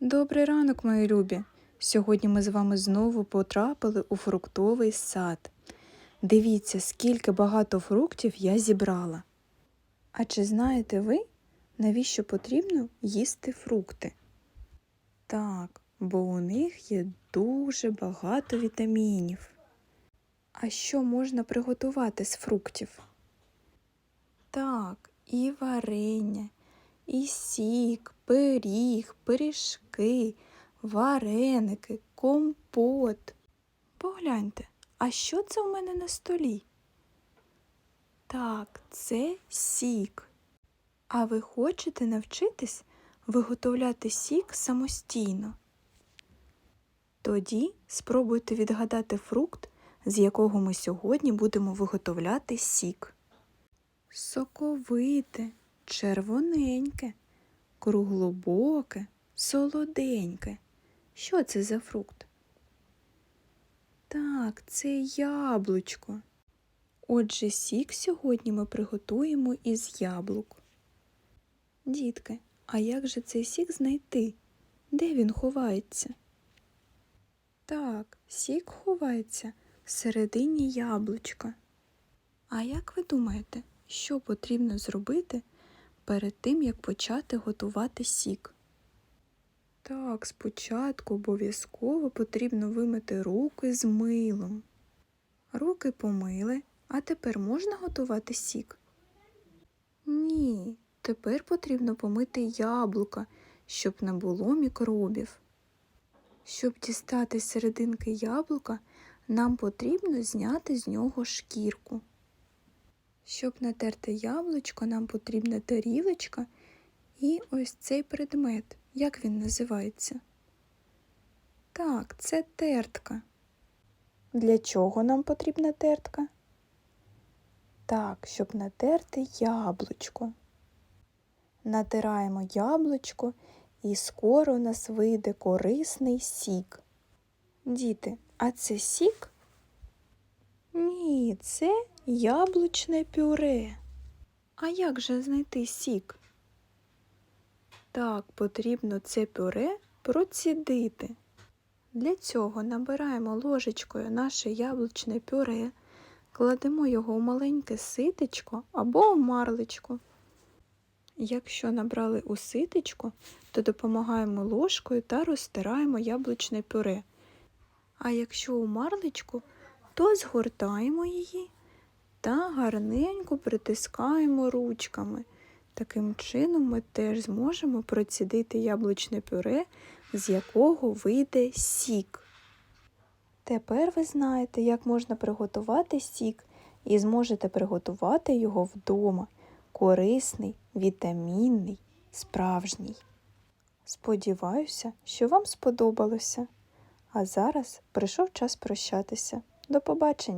Добрий ранок, мої любі! Сьогодні ми з вами знову потрапили у фруктовий сад. Дивіться, скільки багато фруктів я зібрала. А чи знаєте ви, навіщо потрібно їсти фрукти? Так, бо у них є дуже багато вітамінів. А що можна приготувати з фруктів? Так, і варення, і сік, пиріг, пиріжки, вареники, компот. Погляньте, а що це у мене на столі? Так, це сік. А ви хочете навчитись виготовляти сік самостійно? Тоді спробуйте відгадати фрукт, з якого ми сьогодні будемо виготовляти сік. Соковите, червоненьке, круглобоке, солоденьке. Що це за фрукт? Так, це яблучко. Отже, сік сьогодні ми приготуємо із яблук. Дітки, а як же цей сік знайти? Де він ховається? Так, сік ховається всередині яблучка. А як ви думаєте, що потрібно зробити перед тим, як почати готувати сік? Так, спочатку обов'язково потрібно вимити руки з милом. Руки помили, а тепер можна готувати сік? Ні, тепер потрібно помити яблука, щоб не було мікробів. Щоб дістати серединки яблука, нам потрібно зняти з нього шкірку. Щоб натерти яблучко, нам потрібна тарілочка і ось цей предмет. Як він називається? Так, це тертка. Для чого нам потрібна тертка? Так, щоб натерти яблучко. Натираємо яблучко і скоро у нас вийде корисний сік. Діти, а це сік? Ні, це яблучне пюре. А як же знайти сік? Так, потрібно це пюре процідити. Для цього набираємо ложечкою наше яблучне пюре, кладемо його у маленьке ситечко або у марлечко. Якщо набрали у ситечко, то допомагаємо ложкою та розтираємо яблучне пюре. А якщо у марлечку, то згортаємо її та гарненько притискаємо ручками. Таким чином ми теж зможемо процідити яблучне пюре, з якого вийде сік. Тепер ви знаєте, як можна приготувати сік і зможете приготувати його вдома. Корисний, вітамінний, справжній. Сподіваюся, що вам сподобалося. А зараз прийшов час прощатися. До побачення!